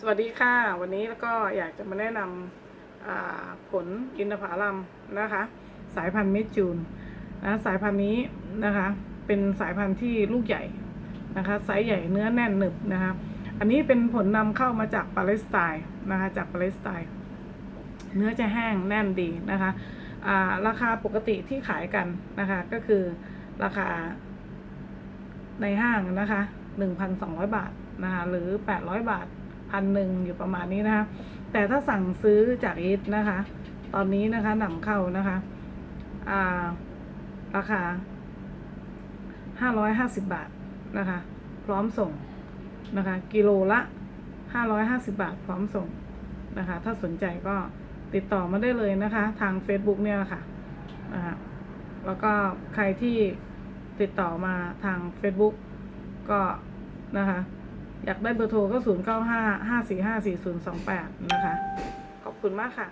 สวัสดีค่ะ วันนี้แล้วก็อยากจะมาแนะนำผลอินทผลัมนะคะ สายพันธุ์เมจูนนะสายพันธุ์นี้นะคะ เป็นสายพันธุ์ที่ลูกใหญ่นะคะไซส์ใหญ่เนื้อแน่นหนึบนะคะ อันนี้เป็นผลนำเข้ามาจากปาเลสไตน์นะคะจากปาเลสไตน์เนื้อจะแห้งแน่นดีนะคะาราคาปกติที่ขายกันนะคะ ก็คือราคาในห้างนะคะ 1,200 บาทนะคะหรือ 800 บาท พันหนึ่งอยู่ประมาณนี้นะคะ แต่ถ้าสั่งซื้อจากอีทนะคะ ตอนนี้นะคะนำเข้านะคะ อ่า ราคา550บาทนะคะ พร้อมส่งนะคะ กิโลละ550บาท พร้อมส่งนะคะ ถ้าสนใจก็ติดต่อมาได้เลยนะคะ ทาง Facebook เนี่ยแหละค่ะนะคะแล้วก็ใครที่ติดต่อมาทาง Facebook ก็นะคะ อยากได้เบอร์โทรก็ 0 9 5 5 4 5 4 0 2 8 นะคะ ขอบคุณมากค่ะ